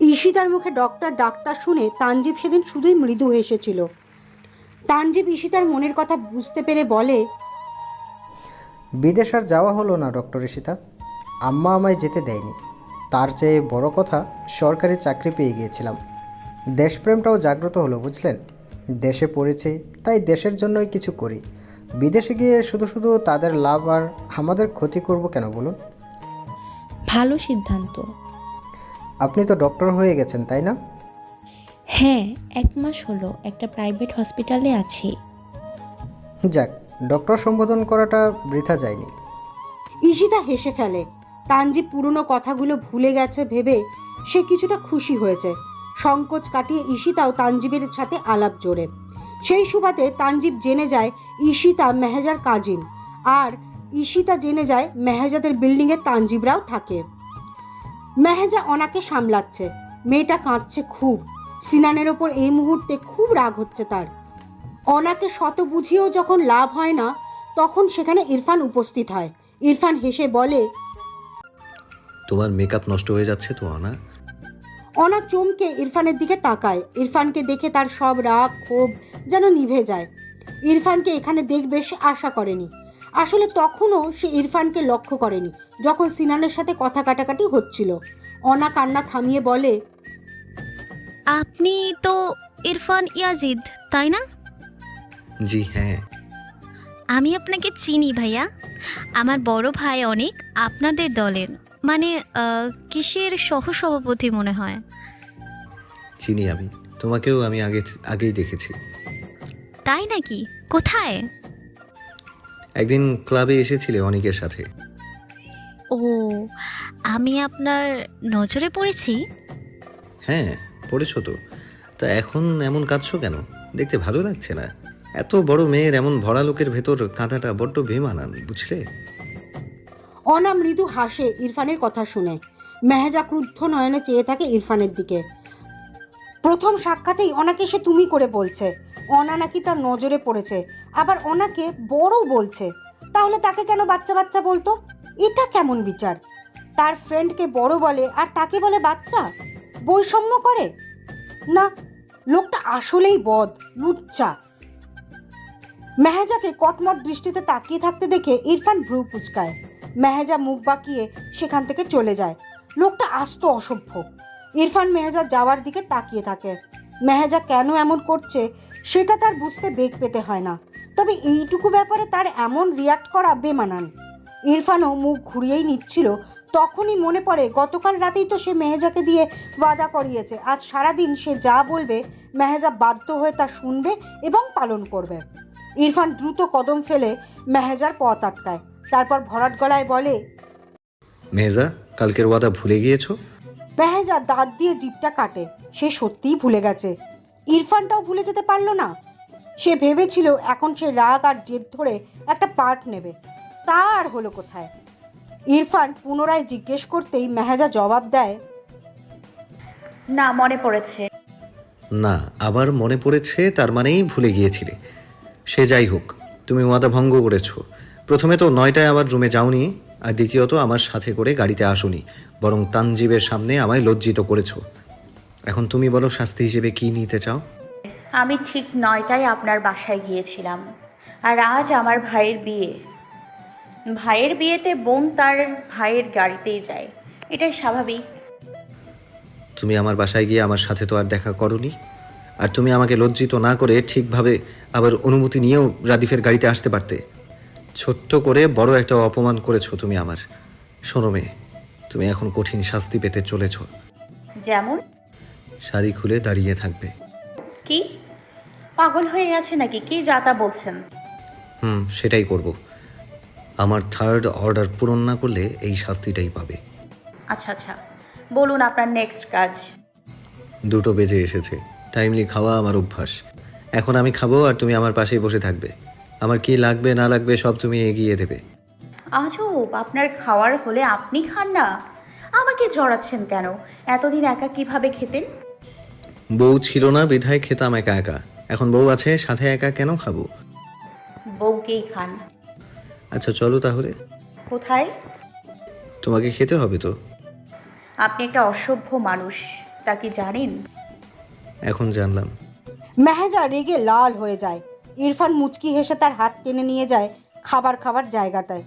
ঈশিতার মুখে doctor doctor শুনে তানজিব সেদিন শুধুই মৃদু হেসেছিল তানজিব ঈশিতার মনের কথা বুঝতে পেরে বলে, বিদেশ আর যাওয়া হলো না, ডক্টর ঈশিতা। আম্মা আমায় যেতে দেয়নি। তার চেয়ে বড় কথা, সরকারি চাকরি পেয়ে গিয়েছিলাম। দেশপ্রেমটাও জাগ্রত হলো, বুঝলেন? দেশে পড়েছি, তাই দেশের জন্যই কিছু করি। বিদেশে গিয়ে শুধু শুধু তাদের লাভ আর আমাদের ক্ষতি করব কেন বলুন? ভালো সিদ্ধান্ত। আপনি তো ডক্টর হয়ে গেছেন তাই না? হ্যাঁ এক মাস হলো একটা প্রাইভেট হসপিটালে আছি। যাক ডক্টর সম্বোধন করাটা বৃথা যায়নি। ঈশিতা হেসে ফেলে। তানজি পুরনো কথাগুলো ভুলে গেছে ভেবে সে কিছুটা খুশি হয়েছে। সংকোচ কাটিয়ে ঈশিতাও তানজিবের সাথে আলাপ জোরে। সেই সুবাদে তানজিব জেনে যায় ঈশিতা মেহেজার কাজিন। আর ঈশিতা জেনে যায় মেহেজাদের বিল্ডিংয়ে তানজিবরাও থাকে। মেহেজা অনাকে সামলাচ্ছে। মেয়েটা কাঁদছে খুব। সিনানের ওপর এই মুহূর্তে খুব রাগ হচ্ছে তার। অনাকে শত বুঝিয়েও যখন লাভ হয় না, তখন সেখানে ইরফান উপস্থিত হয়। ইরফান হেসে বলে, তোমার মেকআপ নষ্ট হয়ে যাচ্ছে তো না অনা চমকে ইরফানের দিকে তাকায়। ইরফানকে দেখে তার সব রাগ ক্ষোভ যেন নিভে যায়। ইরফানকে এখানে দেখবে সে আশা করেনি। আসলে তখনও সে ইরফানকে লক্ষ্য করেনি যখন সিনানের সাথে কথা কাটাকাটি হচ্ছিল। অনা কান্না থামিয়ে বলে আপনি তো ইরফান ইয়াজিদ তাই না? জি হ্যাঁ। আমি আপনাকে চিনি ভাইয়া। আমার বড় ভাই অনেক আপনাদের দলের। মানে কিসের সহসভাপতি মনে হয়? চিনি আমি। তোমাকেও আমি আগে আগেই দেখেছি। তাই নাকি? কোথায়? একদিন ক্লাবে এসেছিলে অনেকের সাথে। ও আমি আপনার নজরে পড়েছি? হ্যাঁ পড়েছো তো। তা এখন এমন কাঁদছো কেন? দেখতে ভালো লাগছে না। এত বড় মেয়ের এমন ভরা লোকের ভেতর কাঁদাটা বড্ড বেমানান বুঝলে? অনা মৃদু হাসে ইরফানের কথা শুনে। মেহেজা ক্রুদ্ধ নয়নে চেয়ে থাকে ইরফানের দিকে। প্রথম সাক্ষাতেই অনাকে সে তুমি করে বলছে। অনা নাকি তার নজরে পড়েছে। আবার অনাকে বড় বলছে। তাহলে তাকে কেন বাচ্চা বাচ্চা বলতো? এটা কেমন বিচার? তার ফ্রেন্ডকে বড় বলে আর তাকে বলে বাচ্চা? বৈষম্য করে? না, লোকটা আসলেই বদ, লুচ্চা। মেহেজাকে কটমট দৃষ্টিতে তাকিয়ে থাকতে দেখে ইরফান ভ্রু কুচকায়। মেহেজা মুখ বাঁকিয়ে সেখান থেকে চলে যায়। লোকটা আস্ত অসভ্য। ইরফান মেহেজা যাওয়ার দিকে তাকিয়ে থাকে। মেহেজা কেন এমন করছে সেটা তার বুঝতে বেগ পেতে হয় না। তবে এইটুকু ব্যাপারে তার এমন রিয়াক্ট করা বেমানান। ইরফানও মুখ ঘুরিয়েই নিচ্ছিল, তখনই মনে পড়ে গতকাল রাতেই তো সে মেহেজাকে দিয়ে ওয়াদা করিয়েছে। আজ সারাদিন সে যা বলবে, মেহেজা বাধ্য হয়ে তা শুনবে এবং পালন করবে। ইরফান দ্রুত কদম ফেলে মেহেজার পথ আটকায়। তারপর ভরাট গলায় বলে মেহজা কালকের ওয়াদা ভুলে গিয়েছো? মেহেজা দাঁত দিয়ে জিপটা কাটে। সে সত্যিই ভুলে গেছে। ইরফানটাও ভুলে যেতে পারল না। সে ভেবেছিল এখন সে রাগ আর জেদ ধরে একটা পার্ট নেবে। তা আর হলো কোথায়? ইরফান পুনরায় জিজ্ঞেস করতেই মেহেজা জবাব দেয় না মনে পড়েছে। না আবার মনে পড়েছে তার মানেই ভুলে গিয়েছিলে। সে যাই হোক তুমি ওয়াদা ভঙ্গ করেছ। প্রথমে তো নয়টায় আমার রুমে যাওনি আর দ্বিতীয়ত আমার সাথে করে গাড়িতে আসোনি বরং তানজিবের সামনে আমায় লজ্জিত করেছ। এখন তুমি বলো শাস্তি হিসেবে কি নিতে চাও? আমি ঠিক নয়টায় আপনার বাসায় গিয়েছিলাম আর আজ আমার ভাইয়ের বিয়ে। ভাইয়ের বিয়েতে বোন তার ভাইয়ের গাড়িতেই যায় এটাই স্বাভাবিক। তুমি আমার বাসায় গিয়ে আমার সাথে তো আর দেখা করনি আর তুমি আমাকে লজ্জিত না করে ঠিকভাবে আবার অনুমতি নিয়েও রাদিফের গাড়িতে আসতে পারতে। ছোট্ট করে বড় একটা অপমান করেছ তুমি আমার। শোনো মেয়ে তুমি এখন কঠিন শাস্তি পেতে চলেছ। যেমন? শাড়ি খুলে দাঁড়িয়ে থাকবে। কি? পাগল হয়ে গেছে নাকি? কি যাতা বলছেন? হুম সেটাই করব। আমার থার্ড অর্ডার পূরণ না করলে এই শাস্তিটাই পাবে। আচ্ছা আচ্ছা। বলুন আপনার নেক্সট কাজ। দুটো বেজে এসেছে। টাইমলি খাওয়া আমার অভ্যাস। এখন আমি খাব আর তুমি আমার পাশেই বসে থাকবে। আমার কি লাগবে না লাগবে সব তুমি এগিয়ে দেবে। আজব আপনার খাওয়ার হলে আপনি খান না। আমাকে জড়াচ্ছেন কেন? এতদিন একা কীভাবে খেতেন? বউ ছিল না বিধায় খেতাম একা একা। এখন বউ আছে সাথে একা কেন খাব? বউকেই খান। আচ্ছা চলো তাহলে। কোথায়? তোমাকে খেতে হবে তো। আপনি একটা অসভ্য মানুষ তা কি জানেন? এখন জানলাম। মেহেজা রেগে লাল হয়ে যায়। ইরফান মুচকি হেসে তার হাত টেনে নিয়ে যায় খাবার খাবার জায়গাটায়।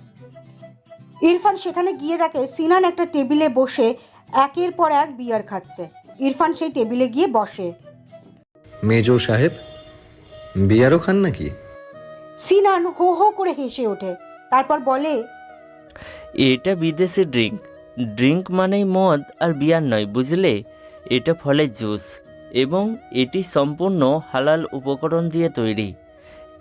ইরফান সেখানে গিয়ে দেখে সিনান একটা টেবিলে বসে একের পর এক বিয়ার খাচ্ছে। ইরফান সেই টেবিলে গিয়ে বসে। মেজো সাহেব বিয়ারও খান নাকি? সিনান হো হো করে হেসে ওঠে। তারপর বলে এটা বিদেশি ড্রিঙ্ক। ড্রিঙ্ক মানেই মদ আর বিয়ার নয় বুঝলে? এটা ফলের জুস এবং এটি সম্পূর্ণ হালাল উপকরণ দিয়ে তৈরি।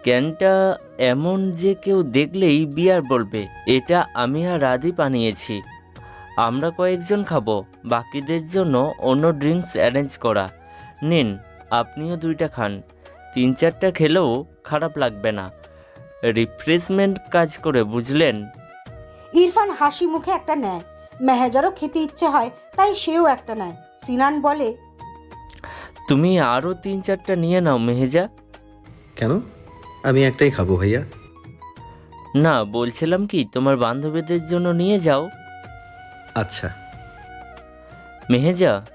ক্যানটা এমন যে কেউ দেখলেই বিয়ার বলবে এটা আমি আর রাধি বানিয়েছি আমরা কয়েকজন খাব বাকিদের জন্য অন্য ড্রিঙ্কস অ্যারেঞ্জ করা। নিন আপনিও দুইটা খান। তিন চারটা খেলেও খারাপ লাগবে না। রিফ্রেশমেন্ট কাজ করে বুঝলেন? ইরফান হাসি মুখে একটা নেয়। মেহেজারও খেতে ইচ্ছে হয় তাই সেও একটা নেয়। সিনান বলে তুমি আরও তিন চারটা নিয়ে নাও মেহেজা। কেন? আমি একটাই খাব ভাইয়া। না বলছিলাম কি তোমার বান্ধবীদের জন্য নিয়ে যাও। আচ্ছা। মেহেজা?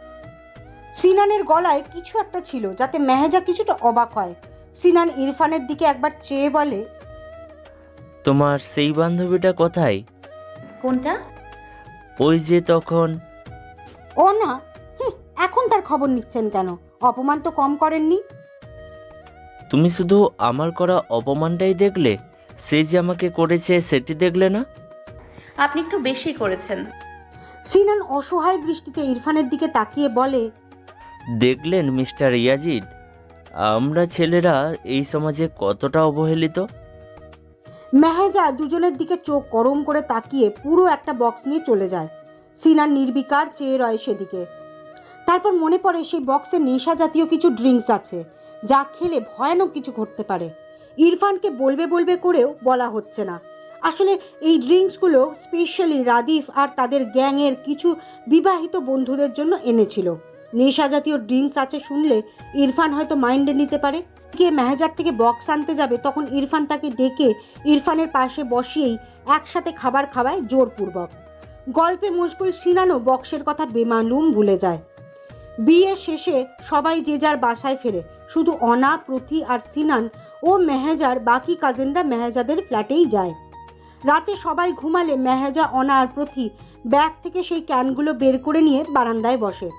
সিনানের গলায় কিছু একটা ছিল যাতে মেহেজা কিছুটা অবাক হয়। সিনান ইরফানের দিকে একবার চেয়ে বলে তোমার সেই বান্ধবীটা কোথায়? কোনটা? ওই যে তখন। ও না হুঁ, এখন তার খবর নিচ্ছেন কেন? অপমান তো কম করেননি। তুমি শুধু আমার করা অপমানটাই দেখলে? সে যে আমাকে করেছে সেটি দেখলে না? আপনি একটু বেশি করেছেন। সিনান অসহায় দৃষ্টিতে ইরফানের দিকে তাকিয়ে বলে দেখলেন মিস্টার ইয়াজিদ? আমরা ছেলেরা এই সমাজে কতটা অবহেলিত? মেহেজা দুজনের দিকে চোখ গরম করে তাকিয়ে পুরো একটা বক্স নিয়ে চলে যায়। সিনান নির্বিকার চেয়ে রয় সেদিকে। তারপর মনে পড়ে সেই বক্সে নেশা জাতীয় কিছু ড্রিঙ্কস আছে, যা খেলে ভয়ানক কিছু ঘটতে পারে। ইরফানকে বলবে বলবে করেও বলা হচ্ছে না। আসলে এই ড্রিঙ্কসগুলো স্পেশালি রাদিফ আর তাদের গ্যাংয়ের কিছু বিবাহিত বন্ধুদের জন্য এনেছিল। নেশা জাতীয় ড্রিঙ্কস আছে শুনলে ইরফান হয়তো মাইন্ডে নিতে পারে। কে মেহেজার থেকে বক্স আনতে যাবে, তখন ইরফান তাকে ডেকে ইরফানের পাশে বসিয়েই একসাথে খাবার খাওয়ায় জোরপূর্বক। গল্পে মুশকুল সিনানো বক্সের কথা বেমালুম ভুলে যায়। বিয়ে শেষে সবাই যে যার বাসায় ফেরে, শুধু অনা, প্রতি আর সিনান ও মেহেজার বাকি কাজিনরা মেহেজাদের ফ্ল্যাটেই যায়। রাতে সবাই ঘুমালে মেহেজা, অনা আর প্রতি ব্যাগ থেকে সেই ক্যানগুলো বের করে নিয়ে বারান্দায় বসে।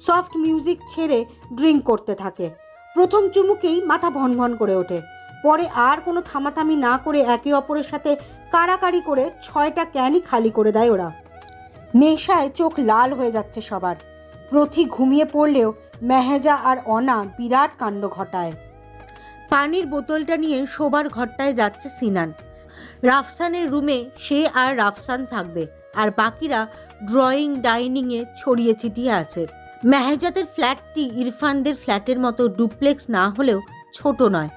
সফট মিউজিক ছেড়ে ড্রিঙ্ক করতে থাকে। প্রথম চুমুকেই মাথা ভনভন করে ওঠে। পরে আর কোনো থামাথামি না করে একে অপরের সাথে কাড়াকাড়ি করে ছয়টা ক্যানই খালি করে দেয় ওরা। নেশায় চোখ লাল হয়ে যাচ্ছে সবার। প্রথি ঘুমিয়ে পড়লেও মেহেজা আর অনা বিরাট কাণ্ড ঘটায়। পানির বোতলটা নিয়ে শোবার ঘরটায় যাচ্ছে সিনান। রাফসানের রুমে সে আর রাফসান থাকবে, আর বাকিরা ড্রয়িং, ডাইনিংয়ে ছড়িয়ে ছিটিয়ে আছে। মেহেজাদের ফ্ল্যাটটি ইরফানদের ফ্ল্যাটের মতো ডুপ্লেক্স না হলেও ছোট নয়।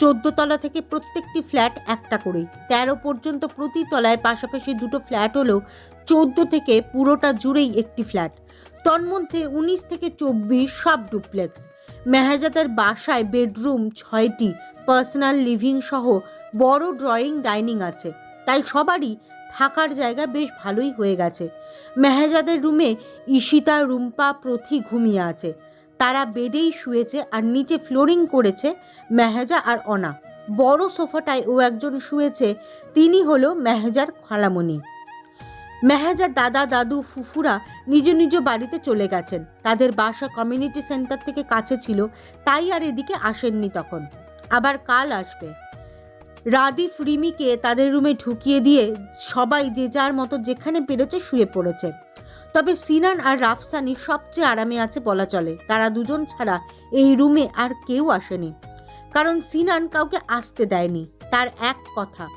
চোদ্দ তলা থেকে প্রত্যেকটি ফ্ল্যাট একটা করেই। তেরো পর্যন্ত প্রতি তলায় পাশাপাশি দুটো ফ্ল্যাট হলেও চোদ্দ থেকে পুরোটা জুড়েই একটি ফ্ল্যাট। তন্মধ্যে উনিশ থেকে চব্বিশ সব ডুপ্লেক্স। মেহাজাদের বাসায় বেডরুম ছয়টি, পার্সোনাল লিভিং সহ বড় ড্রয়িং ডাইনিং আছে। তাই সবারই থাকার জায়গা বেশ ভালোই হয়ে গেছে। মেহাজাদের রুমে ঈশিতা, রুম্পা, প্রথি ঘুমিয়ে আছে। তারা বেডেই শুয়েছে আর নিচে ফ্লোরিং করেছে মেহেজা আর অনা। বড় সোফাটায় ও একজন শুয়েছে, তিনি হলো মেহেজার খালামণি। মেহেজার দাদা, দাদু, ফুফুরা নিজ নিজ বাড়িতে চলে গেছেন। তাদের বাসা কমিউনিটি সেন্টার থেকে কাছে ছিল, তাই আর এদিকে আসেননি তখন। আবার কাল আসবে। রাদিফ, রিমিকে তাদের রুমে ঢুকিয়ে দিয়ে সবাই যে যার মতো যেখানে পেরেছে শুয়ে পড়েছে। তবে সিনান আর রাফসানি সবচেয়ে আরামে আছে বলা চলে। তারা দুজন ছাড়া এই রুমে আর কেউ আসেনি। কারণ সিনান কাউকে আসতে দেয়নি। তার এক কথা।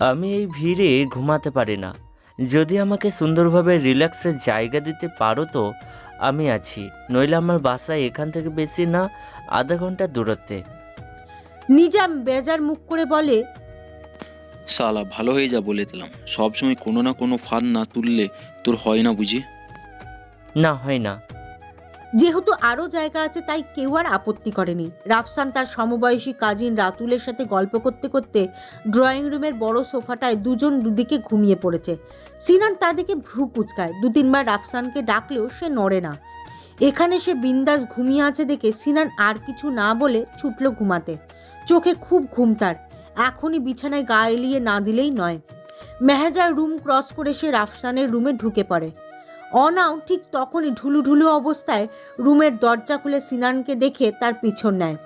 আমি এই ভিড়ে ঘুমাতে পারি না। যদি আমাকে সুন্দরভাবে রিল্যাক্সের জায়গা দিতে পারো তো আমি আছি। নইলে আমার বাসায় এখান থেকে বেশি না আধা ঘণ্টা দূরত্বে। নিজাম বেজার মুখ করে বলে শালা ভালো হয়ে যা বলে দিলাম। সবসময় কোনো না কোনো ফাঁদ না তুললে তোর হয় না বুঝি? না হয় না। যেহেতু আরও জায়গা আছে, তাই কেউ আর আপত্তি করেনি। রাফসান তার সমবয়সী কাজিন রাতুলের সাথে গল্প করতে করতে ড্রয়িং রুমের বড় সোফাটায় দুজন দুদিকে ঘুমিয়ে পড়েছে। সিনান তাদেরকে ভ্রু কুচকায়। দু তিনবার রাফসানকে ডাকলেও সে নড়ে না। এখানে সে বিন্দাস ঘুমিয়ে আছে দেখে সিনান আর কিছু না বলে ছুটল ঘুমাতে। চোখে খুব ঘুম তার। এখনই বিছানায় গা এলিয়ে না দিলেই নয়। মেহেজার রুম ক্রস করে সে রাফসানের রুমে ঢুকে পড়ে। অনাও ঠিক তখনই ঢুলু ঢুলু অবস্থায় রুমের দরজা খুলে সিনানকে দেখে তার পিছন নেয়।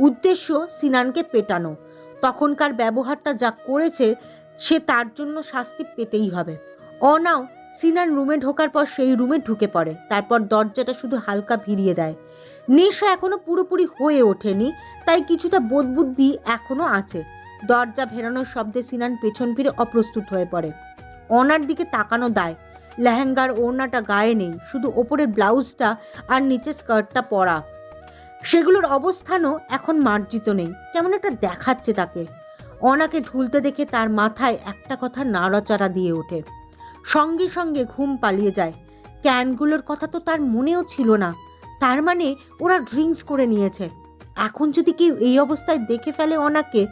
উদ্দেশ্য সিনানকে পেটানো। তখনকার ব্যবহারটা যা করেছে, সে তার জন্য শাস্তি পেতেই হবে। অনাও সিনান রুমে ঢোকার পর সেই রুমে ঢুকে পড়ে। তারপর দরজাটা শুধু হালকা ভিড়িয়ে দেয়। নেশা এখনও পুরোপুরি হয়ে ওঠেনি, তাই কিছুটা বোধবুদ্ধি এখনও আছে। দরজা ভেরানোর শব্দে সিনান পেছন ফিরে অপ্রস্তুত হয়ে পড়ে। অনার দিকে তাকানো দায়। লেহেঙ্গার ওড়নাটা গায়ে নেই, শুধু ওপরের ব্লাউজটা আর নিচে স্কার্টটা পরা। সেগুলোর অবস্থানও এখন মার্জিত নেই, কেমন একটা দেখাচ্ছে তাকে। অনাকে ঢুলতে দেখে তার মাথায় একটা কথা নাড়াচাড়া দিয়ে ওঠে। সঙ্গে সঙ্গে ঘুম পালিয়ে যায়। ক্যানগুলোর কথা তো তার মনেও ছিল না। তার মানে ওরা ড্রিঙ্কস করে নিয়েছে। এখন যদি কেউ এই অবস্থায় দেখে ফেলে অনাকে,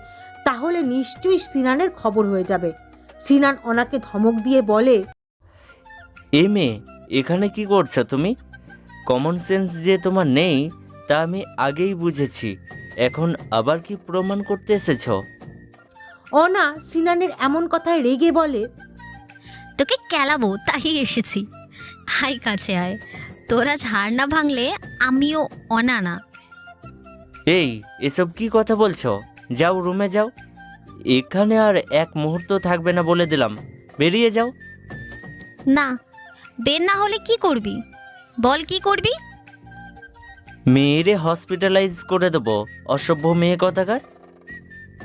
তাহলে নিশ্চয়ই সিনানের খবর হয়ে যাবে। সিনান অনাকে ধমক দিয়ে বলে এ মেয়ে এখানে কি করছ তুমি? কমন সেন্স যে তোমার নেই তা আমি আগেই বুঝেছি। এখন আবার কি প্রমাণ করতে এসেছ? অনা সিনানের এমন কথায় রেগে বলে তোকে কেলাবো তাই এসেছি। আয় কাছে আয়। তোরা ঝাড় না ভাঙলে আমিও অনানা। এই এসব কি কথা বলছো? যাও রুমে যাও। এখানে আর এক মুহূর্ত থাকবে না বলে দিলাম। বেরিয়ে যাও। না বের না হলে কি করবি? বল কি করবি? মেয়েরে হসপিটালাইজ করে দেবো অসভ্য মেয়ে কথাকার।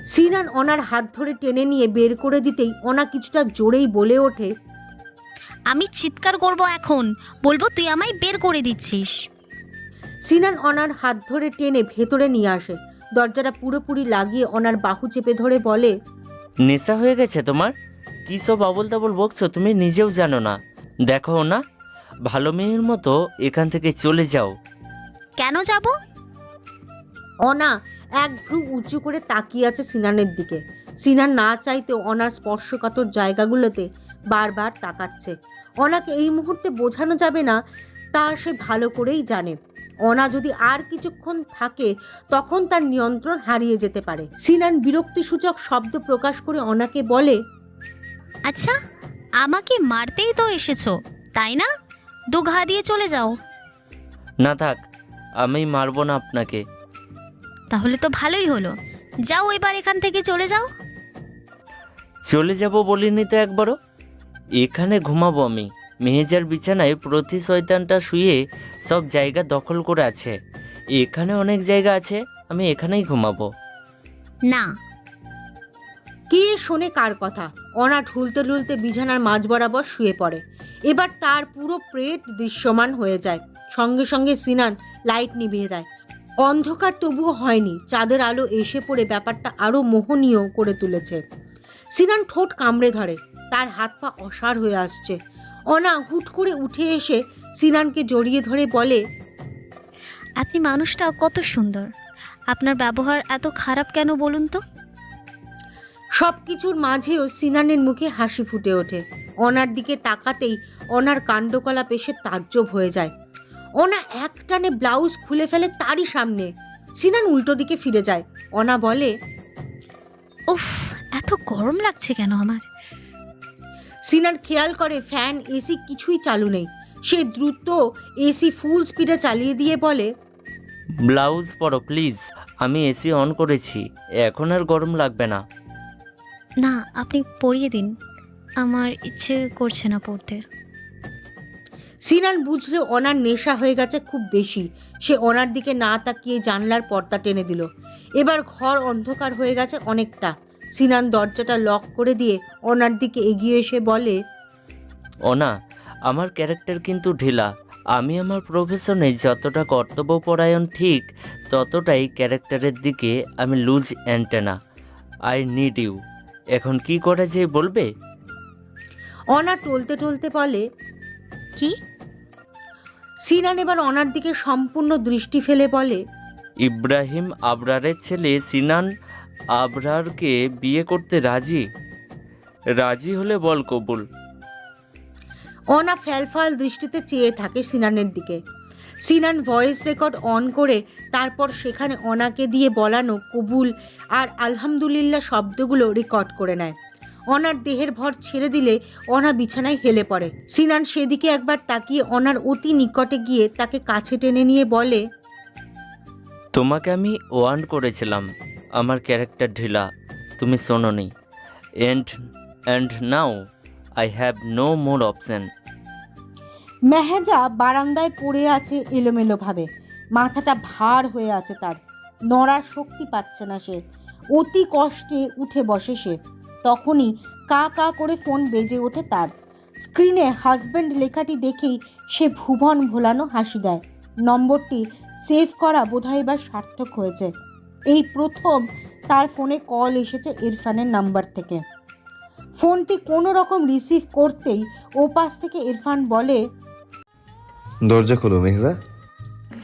সিনান অনার হাত ধরে টেনে নিয়ে বের করে দিতেই অনা কিছুটা জোরেই বলে ওঠে আমি চিৎকার করব এখন বলব তুই আমায় বের করে দিচ্ছিস। সিনান অনার হাত ধরে টেনে ভেতরে নিয়ে আসে দরজাটা পুরোপুরি লাগিয়ে অনার বাহু চেপে ধরে বলে নেশা হয়ে গেছে তোমার? কী সব আবল তাবল বকছো তুমি নিজেও জানো না। দেখো না ভালো মেয়ের মতো এখান থেকে চলে যাও। কেন যাব? অনা এক ভ্রু উঁচু করে তাকিয়ে আছে সিনানের দিকে। সিনান না চাইতেও অনার স্পর্শকাতর জায়গাগুলোতে বারবার তাকাচ্ছে। অনাকে এই মুহূর্তে বোঝানো যাবে না তা সে ভালো করেই জানে। অনা যদি আর কিছুক্ষণ থাকে তখন তার নিয়ন্ত্রণ হারিয়ে যেতে পারে। সিনান বিরক্তিসূচক শব্দ প্রকাশ করে অনাকে বলে আচ্ছা আমাকে মারতেই তো এসেছ তাই না? দু ঘা দিয়ে চলে যাও। না থাক আমি মারবো না আপনাকে। তাহলে তো ভালোই হলো। যাও এবার এখান থেকে চলে যাও। চলে যাব বলিনি তো একবারও? এখানে ঘুমাবো আমি। মেহেজার বিছানায় প্রতি শয়তানটা শুয়ে সব জায়গা দখল করে আছে। এখানে অনেক জায়গা আছে আমি এখানেই ঘুমাবো। না কে শোনে কার কথা? অনা ঢুলতে ঢুলতে বিছানার মাঝ বরাবর শুয়ে পড়ে। এবার তার পুরো প্রেট দৃশ্যমান হয়ে যায়। সঙ্গে সঙ্গে সিনান লাইট নিভিয়ে দেয়। অন্ধকার তবুও হয়নি। চাঁদের আলো এসে পড়ে ব্যাপারটা আরও মোহনীয় করে তুলেছে। সিনান ঠোঁট কামড়ে ধরে। তার হাত পা অসার হয়ে আসছে। অনা হুট করে উঠে এসে সিনানকে জড়িয়ে ধরে বলে, আপনি মানুষটা কত সুন্দর। আপনার ব্যবহার এত খারাপ কেন বলুন তো? সব কিছুর মাঝেও সিনানের মুখে হাসি ফুটে ওঠে। অনার দিকে তাকাতেই অনার কাণ্ডকলাপ এসে তাজ্জব হয়ে যায়। অনা এক টানে ব্লাউজ খুলে ফেলে তারই সামনে। সিনান উল্টো দিকে ফিরে যায়। অনা বলে উফ এত গরম লাগছে কেন আমার? সিনান খেয়াল করে ফ্যান এসি কিছুই চালু নেই। সে দ্রুত এসি ফুল স্পিডে চালিয়ে দিয়ে বলে ব্লাউজ পরো প্লিজ। আমি এসি অন করেছি। এখন আর গরম লাগবে না। না আপনি পড়িয়ে দিন। আমার ইচ্ছে করছে না পড়তে। সিনান বুঝলো অনার নেশা হয়ে গেছে খুব বেশি। সে অনার দিকে না তাকিয়ে জানলার পর্দা টেনে দিল। এবার ঘর অন্ধকার হয়ে গেছে অনেকটা। সিনান দরজাটা লক করে দিয়ে অনার দিকে এগিয়ে এসে বলে ওনা আমার ক্যারেক্টার কিন্তু ঢিলা। আমি আমার প্রফেশনে যতটা কর্তব্যপরায়ণ ঠিক ততটাই ক্যারেক্টারের দিকে আমি loose antenna. I need you. এখন কি করা যায় বলবে? অনা টলতে টলতে বলে কি? সিনান এবার অনার দিকে সম্পূর্ণ দৃষ্টি ফেলে বলে ইব্রাহিম আবরারের ছেলে সিনান আবরারকে বিয়ে করতে রাজি? রাজি হলে বল কবুল। অনা ফ্যালফাল দৃষ্টিতে চেয়ে থাকে সিনানের দিকে। সিনান ভয়েস রেকর্ড অন করে তারপর সেখানে অনাকে দিয়ে বলানো কবুল আর আলহামদুলিল্লাহ শব্দগুলো রেকর্ড করে নেয়। অনার দেহের ভর ছেড়ে দিলে অনা বিছানায় হেলে পড়ে। সিনান সেদিকে একবার তাকিয়ে অনার অতি নিকটে গিয়ে তাকে কাছে টেনে নিয়ে বলে, তোমাকে আমি ওয়ান করেছিলাম, আমার ক্যারেক্টার ঢিলা, তুমি শোনোনি। And and now I have no more option Meheja বারান্দায় পড়ে আছে এলোমেলোভাবে। মাথাটা ভার হয়ে আছে তার। নড়ার শক্তি পাচ্ছে না সে। অতি কষ্টে উঠে বসে সে। তখনই কা কা করে ফোন বেজে ওঠে তার। স্ক্রিনে হাজব্যান্ড লেখাটি দেখেই সে ভুবন ভোলানো হাসি দেয়। নম্বরটি সেভ করা বোধহয় এবার সার্থক হয়েছে। এই প্রথম তার ফোনে কল এসেছে ইরফানের নাম্বার থেকে। ফোনটি কোনো রকম রিসিভ করতেই ওপাশ থেকে ইরফান বলে দরজা খোলো মেহজা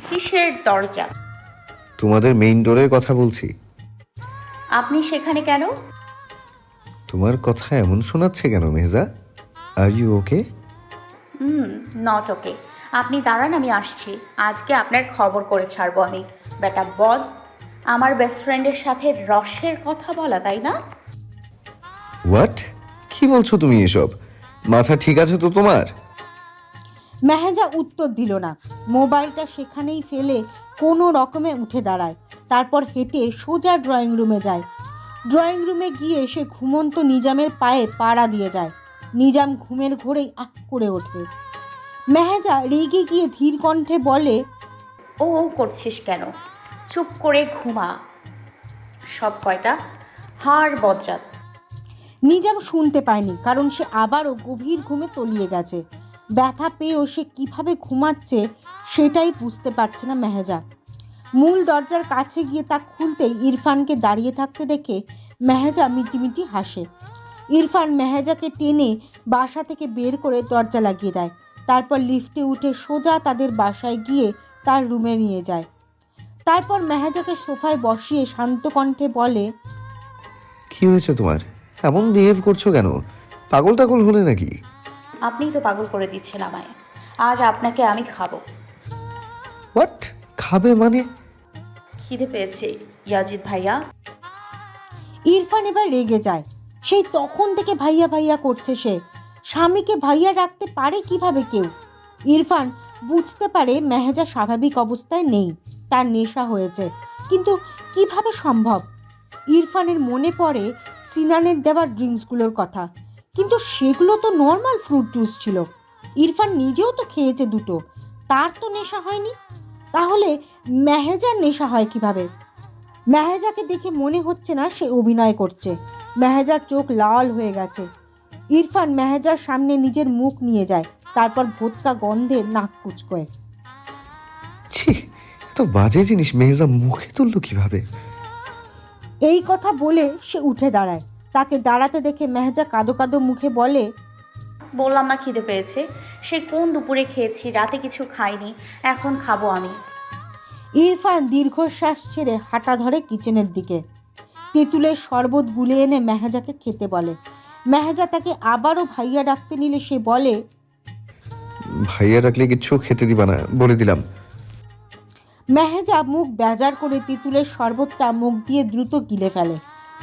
কিসের দরজা? তোমাদের মেইন ডোরের কথা বলছি। আপনি সেখানে কেন? তোমার কথা এমন শোনাচ্ছে কেন মেহজা are you okay hmm not okay আপনি দাঁড়ান আমি আসছি। আজকে আপনার খবর করে ছাড়বো আমি। বেটা বদ আমার বেস্ট ফ্রেন্ডের সাথে রসের কথা বলা তাই না? হোয়াট কি বলছো তুমি এসব? মাথা ঠিক আছে তো তোমার? মেহেজা উত্তর দিল না। মোবাইলটা সেখানেই ফেলে কোনো রকমে উঠে দাঁড়ায়। তারপর হেঁটে সোজা ড্রয়িং রুমে যায়। ড্রয়িং রুমে গিয়ে সে ঘুমন্ত নিজামের পায়ে পাড়া দিয়ে যায়। নিজাম ঘুমের ঘোরেই আহ করে ওঠে। মেহেজা রেগে গিয়ে ধীর কণ্ঠে বলে ও ও করছিস কেন? চুপ করে ঘুমা। সব কয়টা? হাড় বদরাত। নিজাম শুনতে পায়নি কারণ সে আবারও গভীর ঘুমে তলিয়ে গেছে। ব্যথা পেয়েও সে কীভাবে ঘুমাচ্ছে সেটাই বুঝতে পারছে না মেহেজা। মূল দরজার কাছে গিয়ে তা খুলতেই ইরফানকে দাঁড়িয়ে থাকতে দেখে মেহেজা মিটিমিটি হাসে। ইরফান মেহেজাকে টেনে বাসা থেকে বের করে দরজা লাগিয়ে দেয়। তারপর লিফটে উঠে সোজা তাদের বাসায় গিয়ে তার রুমে নিয়ে যায়। তারপর মেহেজাকে সোফায় বসিয়ে শান্ত কণ্ঠে বলে, কি হয়েছে তোমার? এমন বিহেভ করছ কেন? পাগল টাগল হলে নাকি? আপনিই তো পাগল করে দিচ্ছেন আমায়। আজ আপনাকে আমি খাব। হোয়াট খাবে মানে? খিদে পেয়েছে ইয়াজিদ ভাইয়া। ইরফান এবার রেগে যায়। সেই তখন থেকে ভাইয়া ভাইয়া করছে সে। স্বামীকে ভাইয়া রাখতে পারে কীভাবে কেউ? ইরফান বুঝতে পারে মেহেজা স্বাভাবিক অবস্থায় নেই তার নেশা হয়েছে। কিন্তু কীভাবে সম্ভব? ইরফানের মনে পড়ে সিনানের দেওয়া ড্রিঙ্কসগুলোর কথা। কিন্তু সেগুলো তো নর্মাল ফ্রুট জুস ছিল। ইরফান নিজেও তো খেয়েছে দুটো। তার তো নেশা হয়নি। তাহলে মেহেজার নেশা হয় কীভাবে? মেহেজাকে দেখে মনে হচ্ছে না সে অভিনয় করছে। মেহেজার চোখ লাল হয়ে গেছে। ইরফান মেহেজার সামনে নিজের মুখ নিয়ে যায় তারপর ভোটকা গন্ধে নাক কুচকোয়। ছি এত বাজে জিনিস মেহজা মুখে তুললো কীভাবে? এই কথা বলে সে উঠে দাঁড়ায়। তাকে দাঁড়াতে দেখে মেহজা কাদো কাদো মুখে বলে বললাম না খিদে পেয়েছে। সে কোন দুপুরে খেয়েছি রাতে কিছু খাইনি এখন খাব আমি। ইরফান দীর্ঘশ্বাস ছেড়ে হাঁটা ধরে কিচেনের দিকে। তেঁতুলের শরবত গুলে এনে মেহেজাকে খেতে বলে। মেহেজা তাকে আবারও ভাইয়া ডাকতে নিলে সে বলে ভাইয়া রাখলে কিচ্ছু খেতে দিবা না বলে দিলাম। মেহেজা মুখ বেজার করে তেঁতুলের শরবতটা মুখ দিয়ে দ্রুত গিলে ফেলে।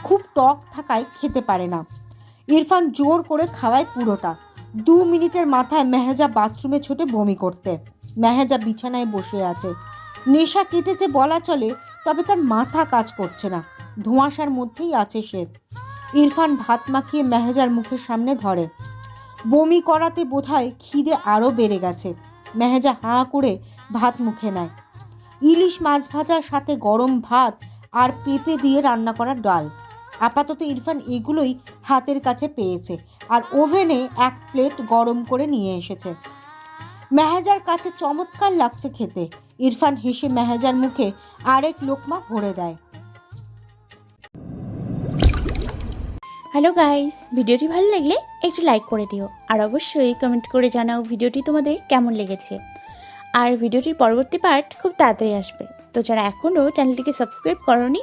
খুব টক থাকায় খেতে পারে না। ইরফান জোর করে খাওয়ায় পুরোটা। দু মিনিটের মাথায় মেহেজা বাথরুমে ছোটে বমি করতে। মেহেজা বিছানায় বসে আছে। নেশা কেটেছে বলা চলে, তবে তার মাথা কাজ করছে না। ধোঁয়াশার মধ্যেই আছে সে। ইরফান ভাত মাখিয়ে মেহেজার মুখের সামনে ধরে। বমি করাতে বোধহয় খিদে আরও বেড়ে গেছে। মেহেজা হাঁ করে ভাত মুখে নেয়। ইলিশ মাছ ভাজার সাথে গরম ভাত আর পেঁপে দিয়ে রান্না করা ডাল। আপাতত ইরফান এগুলোই হাতের কাছে পেয়েছে আর ওভেনে এক প্লেট গরম করে নিয়ে এসেছে। মেহেজার কাছে চমৎকার লাগছে খেতে। ইরফান হেসে মেহেজার মুখে আরেক লোকমা ভরে দেয়। হ্যালো গাইস, ভিডিওটি ভালো লাগলে একটু লাইক করে দিও আর অবশ্যই কমেন্ট করে জানাও ভিডিওটি তোমাদের কেমন লেগেছে। আর ভিডিওটির পরবর্তী পার্ট খুব তাড়াতাড়ি আসবে। তো যারা এখনও চ্যানেলটিকে সাবস্ক্রাইব করনি